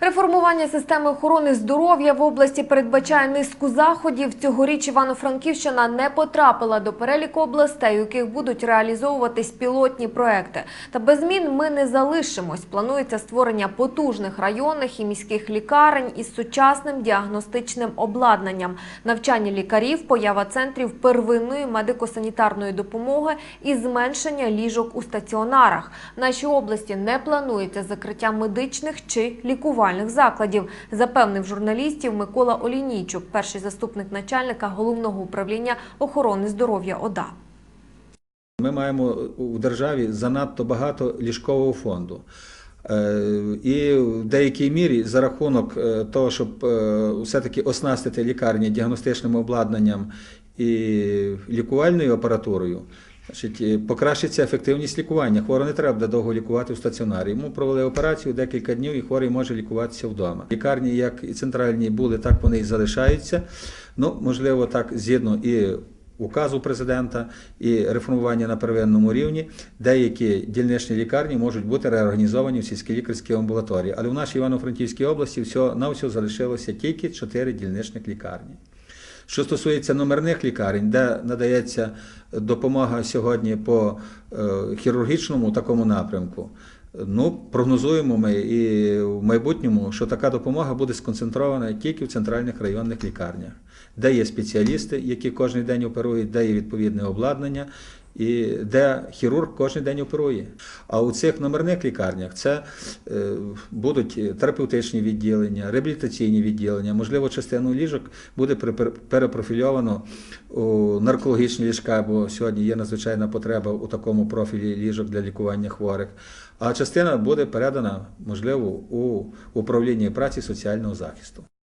Реформування системи охорони здоров'я в області передбачає низку заходів. Цьогоріч Івано-Франківщина не потрапила до переліку областей, у яких будуть реалізовуватись пілотні проекти. Та без змін ми не залишимось. Планується створення потужних районних і міських лікарень із сучасним діагностичним обладнанням, навчання лікарів, поява центрів первинної медико-санітарної допомоги і зменшення ліжок у стаціонарах. В нашій області не планується закриття медичних чи лікувальних закладів, запевнив журналістів Микола Олінійчук, перший заступник начальника головного управління охорони здоров'я ОДА. Ми маємо у державі занадто багато ліжкового фонду. Е, І в деякій мірі за рахунок е, того, щоб е, все-таки оснастити лікарні діагностичним обладнанням і лікувальною апаратурою, е, покращиться ефективність лікування. Хворого не треба буде довго лікувати в стаціонарі. Йому провели операцію декілька днів, і хворий може лікуватися вдома. Лікарні, як і центральні були, так вони і залишаються. Ну, можливо, так згідно і указу президента і реформування на первинному рівні, деякі дільничні лікарні можуть бути реорганізовані в сільські лікарські амбулаторії. Але в нашій Івано-Франківській області все, на всього залишилося тільки 4 дільничних лікарні. Що стосується номерних лікарень, де надається допомога сьогодні по е, хірургічному такому напрямку, ну, прогнозуємо ми і в майбутньому, що така допомога буде сконцентрована тільки в центральних районних лікарнях, де є спеціалісти, які кожен день оперують, де є відповідне обладнання, і де хірург кожен день оперує. А у цих номерних лікарнях це е, будуть терапевтичні відділення, реабілітаційні відділення, можливо, частину ліжок буде перепрофільовано у наркологічні ліжка, бо сьогодні є надзвичайна потреба у такому профілі ліжок для лікування хворих. А частина буде передана, можливо, у управління праці соціального захисту.